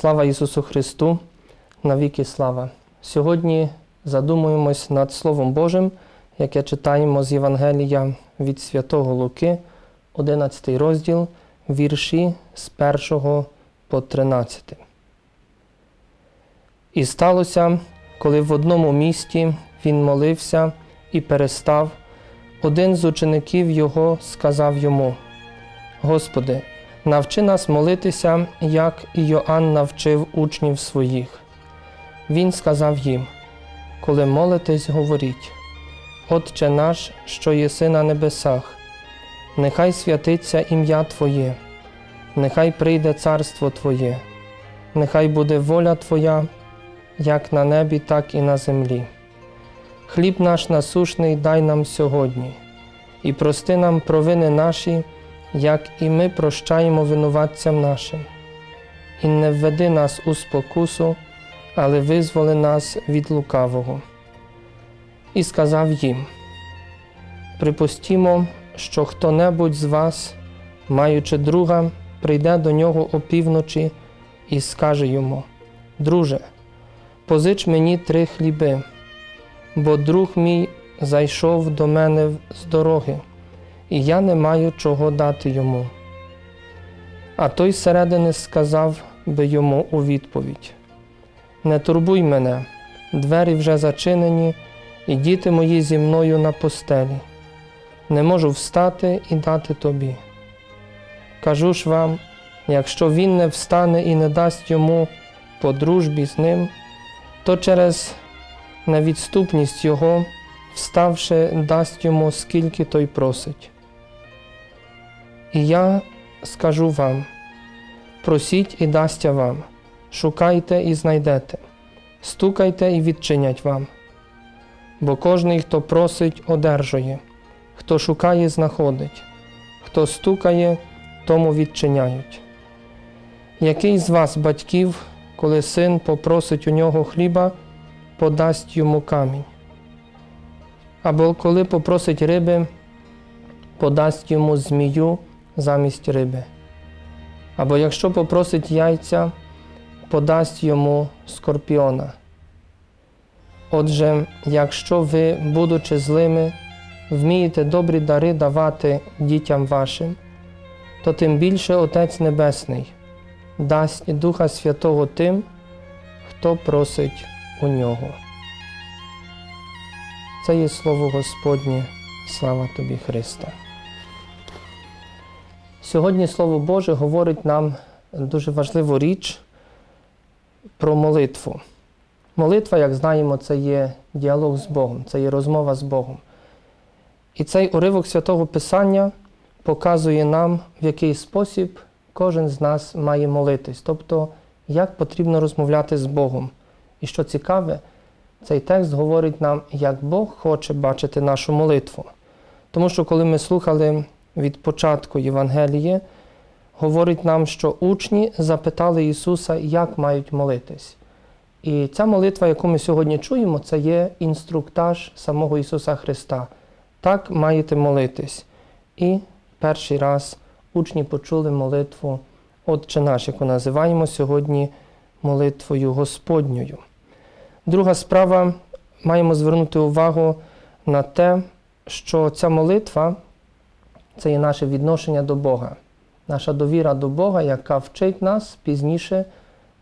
Слава Ісусу Христу, навіки слава! Сьогодні задумуємось над Словом Божим, яке читаємо з Євангелія від Святого Луки, 11 розділ, вірші з 1 по 13. І сталося, коли в одному місті він молився і перестав, один з учеників його сказав йому: Господи, навчи нас молитися, як Йоанн навчив учнів своїх. Він сказав їм: Коли молитесь, говоріть, Отче наш, що єси на небесах, нехай святиться ім'я Твоє, нехай прийде царство Твоє, нехай буде воля Твоя, як на небі, так і на землі. Хліб наш насушний дай нам сьогодні, і прости нам провини наші, як і ми прощаємо винуватцям нашим. І не введи нас у спокусу, але визволи нас від лукавого. І сказав їм: Припустімо, що хто-небудь з вас, маючи друга, прийде до нього опівночі і скаже йому: Друже, позич мені три хліби, бо друг мій зайшов до мене з дороги, і я не маю чого дати йому. А той зсередини сказав би йому у відповідь: Не турбуй мене, двері вже зачинені, і діти мої зі мною на постелі. Не можу встати і дати тобі. Кажу ж вам, якщо він не встане і не дасть йому по дружбі з ним, то через невідступність його, вставши, дасть йому, скільки той просить. І я скажу вам: просіть і дасться вам, шукайте і знайдете, стукайте і відчинять вам. Бо кожний, хто просить, одержує, хто шукає, знаходить, хто стукає, тому відчиняють. Який з вас, батьків, коли син попросить у нього хліба, подасть йому камінь? Або коли попросить риби, подасть йому змію замість риби. Або якщо попросить яйця, подасть йому скорпіона. Отже, якщо ви, будучи злими, вмієте добрі дари давати дітям вашим, то тим більше Отець Небесний дасть Духа Святого тим, хто просить у нього. Це є слово Господнє, слава тобі, Христа. Сьогодні Слово Боже говорить нам дуже важливу річ про молитву. Молитва, як знаємо, це є діалог з Богом, це є розмова з Богом. І цей уривок святого Писання показує нам, в який спосіб кожен з нас має молитись, тобто, як потрібно розмовляти з Богом. І що цікаве, цей текст говорить нам, як Бог хоче бачити нашу молитву. Тому що, коли ми слухали від початку Євангелії, говорить нам, що учні запитали Ісуса, як мають молитись. І ця молитва, яку ми сьогодні чуємо, це є інструктаж самого Ісуса Христа. Так маєте молитись. І перший раз учні почули молитву Отче наш, яку називаємо сьогодні молитвою Господньою. Друга справа, маємо звернути увагу на те, що ця молитва це є наше відношення до Бога, наша довіра до Бога, яка вчить нас пізніше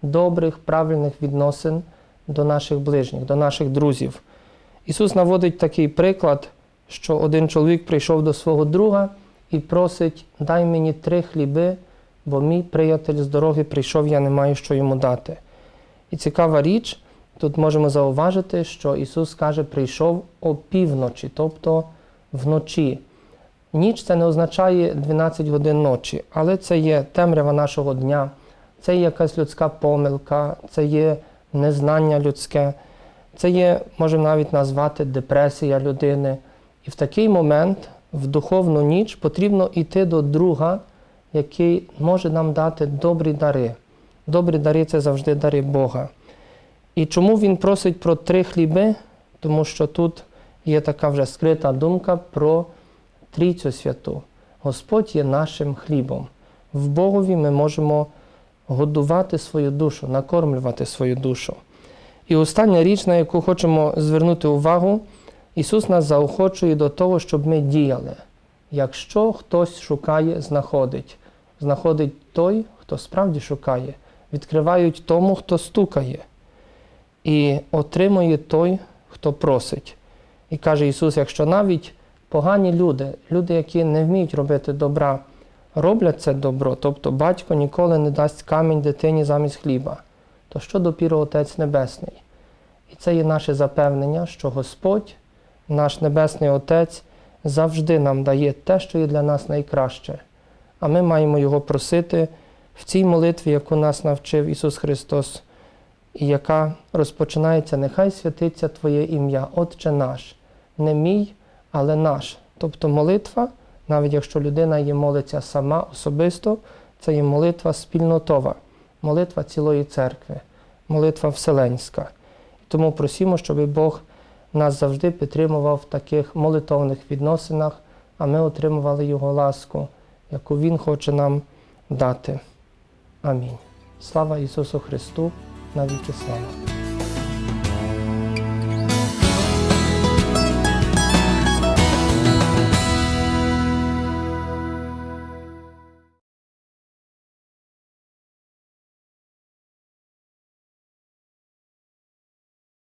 добрих, правильних відносин до наших ближніх, до наших друзів. Ісус наводить такий приклад, що один чоловік прийшов до свого друга і просить, дай мені три хліби, бо мій приятель з дороги прийшов, я не маю що йому дати. І цікава річ, тут можемо зауважити, що Ісус каже, прийшов опівночі, тобто вночі. Ніч це не означає 12 годин ночі, але це є темрява нашого дня, це є якась людська помилка, це є незнання людське, це є, можемо навіть назвати депресія людини. І в такий момент, в духовну ніч, потрібно йти до друга, який може нам дати добрі дари. Добрі дари це завжди дари Бога. І чому він просить про три хліби? Тому що тут є така вже скрита думка про Трійцю Святу. Господь є нашим хлібом. В Богові ми можемо годувати свою душу, накормлювати свою душу. І остання річ, на яку хочемо звернути увагу, Ісус нас заохочує до того, щоб ми діяли. Якщо хтось шукає, знаходить. Знаходить той, хто справді шукає, відкривають тому, хто стукає, і отримує той, хто просить. І каже Ісус, якщо навіть погані люди, люди, які не вміють робити добра, роблять це добро, тобто батько ніколи не дасть камінь дитині замість хліба, то що допіру Отець Небесний? І це є наше запевнення, що Господь, наш Небесний Отець, завжди нам дає те, що є для нас найкраще. А ми маємо Його просити в цій молитві, яку нас навчив Ісус Христос, і яка розпочинається: Нехай святиться Твоє ім'я, Отче наш, не мій, але наш. Тобто молитва, навіть якщо людина є молиться сама особисто, це є молитва спільнотова, молитва цілої церкви, молитва вселенська. Тому просимо, щоб Бог нас завжди підтримував в таких молитовних відносинах, а ми отримували Його ласку, яку Він хоче нам дати. Амінь. Слава Ісусу Христу, навіки слава.